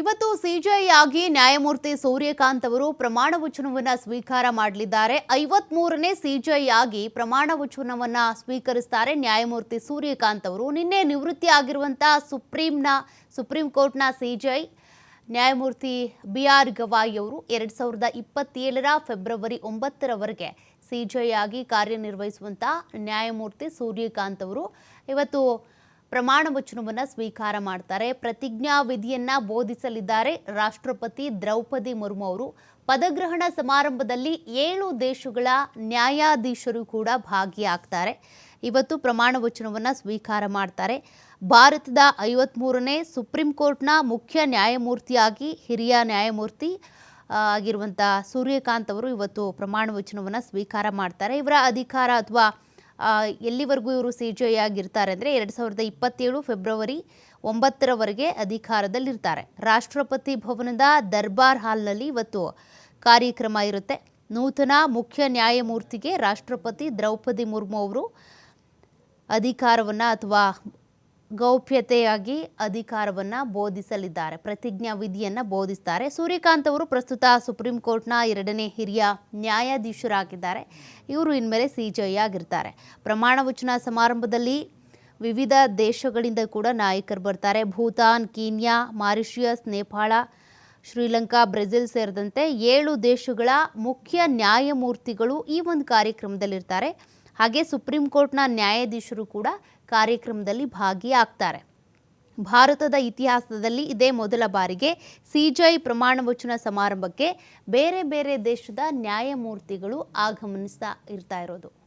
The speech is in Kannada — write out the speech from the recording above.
ಇವತ್ತು ಸಿಜೆಐ ಆಗಿ ನ್ಯಾಯಮೂರ್ತಿ ಸೂರ್ಯಕಾಂತ್ ಅವರು ಪ್ರಮಾಣ ವಚನವನ್ನ ಸ್ವೀಕಾರ ಮಾಡಲಿದ್ದಾರೆ. ಐವತ್ ಮೂರನೇ ಸಿಜೆಐ ಆಗಿ ಪ್ರಮಾಣ ವಚನವನ್ನ ಸ್ವೀಕರಿಸ್ತಾರೆ ನ್ಯಾಯಮೂರ್ತಿ ಸೂರ್ಯಕಾಂತ್ ಅವರು. ನಿನ್ನೆ ನಿವೃತ್ತಿ ಆಗಿರುವಂತಹ ಸುಪ್ರೀಂನ, ಸುಪ್ರೀಂ ಕೋರ್ಟ್ನ ಸಿಜೆಐ ನ್ಯಾಯಮೂರ್ತಿ ಬಿ ಆರ್ ಗವಾಯಿ ಅವರು ಎರಡು ಸಾವಿರದ ಇಪ್ಪತ್ತೇಳರ ಫೆಬ್ರವರಿ ಒಂಬತ್ತರವರೆಗೆ ಸಿಜೆಐ ಆಗಿ ಕಾರ್ಯನಿರ್ವಹಿಸುವಂಥ ನ್ಯಾಯಮೂರ್ತಿ ಸೂರ್ಯಕಾಂತ್ ಅವರು. ಇವತ್ತು ಪ್ರಮಾಣ ವಚನವನ್ನು ಸ್ವೀಕಾರ ಮಾಡ್ತಾರೆ. ಪ್ರತಿಜ್ಞಾ ವಿಧಿಯನ್ನ ಬೋಧಿಸಲಿದ್ದಾರೆ. ರಾಷ್ಟ್ರಪತಿ ದ್ರೌಪದಿ ಮುರ್ಮು ಅವರು. ಪದಗ್ರಹಣ ಸಮಾರಂಭದಲ್ಲಿ ಏಳು ದೇಶಗಳ ನ್ಯಾಯಾಧೀಶರು ಕೂಡ ಭಾಗಿಯಾಗ್ತಾರೆ. ಇವತ್ತು ಪ್ರಮಾಣ ವಚನವನ್ನು ಸ್ವೀಕಾರ ಮಾಡ್ತಾರೆ. ಭಾರತದ ಐವತ್ಮೂರನೇ ಸುಪ್ರೀಂ ಕೋರ್ಟ್ನ ಮುಖ್ಯ ನ್ಯಾಯಮೂರ್ತಿಯಾಗಿ ಹಿರಿಯ ನ್ಯಾಯಮೂರ್ತಿ ಆಗಿರುವಂಥ ಸೂರ್ಯಕಾಂತ್ ಅವರು ಇವತ್ತು ಪ್ರಮಾಣ ವಚನವನ್ನು ಸ್ವೀಕಾರ ಮಾಡ್ತಾರೆ. ಇವರ ಅಧಿಕಾರ ಅಥವಾ ಎಲ್ಲಿವರೆಗೂ ಇವರು ಸಿ ಜಿ ಐ ಆಗಿರ್ತಾರೆ ಅಂದರೆ ಎರಡು ಸಾವಿರದ ಇಪ್ಪತ್ತೇಳು ಫೆಬ್ರವರಿ ಒಂಬತ್ತರವರೆಗೆ ಅಧಿಕಾರದಲ್ಲಿರ್ತಾರೆ. ರಾಷ್ಟ್ರಪತಿ ಭವನದ ದರ್ಬಾರ್ ಹಾಲ್ನಲ್ಲಿ ಇವತ್ತು ಕಾರ್ಯಕ್ರಮ ಇರುತ್ತೆ. ನೂತನ ಮುಖ್ಯ ನ್ಯಾಯಮೂರ್ತಿಗೆ ರಾಷ್ಟ್ರಪತಿ ದ್ರೌಪದಿ ಮುರ್ಮು ಅವರು ಅಧಿಕಾರವನ್ನು ಅಥವಾ ಗೌಪ್ಯತೆಯಾಗಿ ಅಧಿಕಾರವನ್ನು ಬೋಧಿಸಲಿದ್ದಾರೆ ಪ್ರತಿಜ್ಞಾ ವಿಧಿಯನ್ನು ಬೋಧಿಸ್ತಾರೆ. ಸೂರ್ಯಕಾಂತ್ ಅವರು ಪ್ರಸ್ತುತ ಸುಪ್ರೀಂ ಕೋರ್ಟ್ನ ಎರಡನೇ ಹಿರಿಯ ನ್ಯಾಯಾಧೀಶರಾಗಿದ್ದಾರೆ. ಇವರು ಇನ್ಮೇಲೆ ಸಿ ಆಗಿರ್ತಾರೆ. ಪ್ರಮಾಣ ವಚನ ಸಮಾರಂಭದಲ್ಲಿ ವಿವಿಧ ದೇಶಗಳಿಂದ ಕೂಡ ನಾಯಕರು ಬರ್ತಾರೆ. Bhutan, Kenya, Mauritius, Nepal, Sri Lanka, Brazil ಸೇರಿದಂತೆ ಏಳು ದೇಶಗಳ ಮುಖ್ಯ ನ್ಯಾಯಮೂರ್ತಿಗಳು ಈ ಒಂದು ಕಾರ್ಯಕ್ರಮದಲ್ಲಿರ್ತಾರೆ. ಹಾಗೆ ಸುಪ್ರೀಂ ಕೋರ್ಟ್ನ ನ್ಯಾಯಾಧೀಶರು ಕೂಡ ಕಾರ್ಯಕ್ರಮದಲ್ಲಿ ಭಾಗಿಯಾಗ್ತಾರೆ. ಭಾರತದ ಇತಿಹಾಸದಲ್ಲಿ ಇದೇ ಮೊದಲ ಬಾರಿಗೆ ಸಿಜೈ ಪ್ರಮಾಣ ವಚನ ಸಮಾರಂಭಕ್ಕೆ ಬೇರೆ ಬೇರೆ ದೇಶದ ನ್ಯಾಯಮೂರ್ತಿಗಳು ಆಗಮನಿಸ್ತಾ ಇರ್ತಾ ಇರೋದು.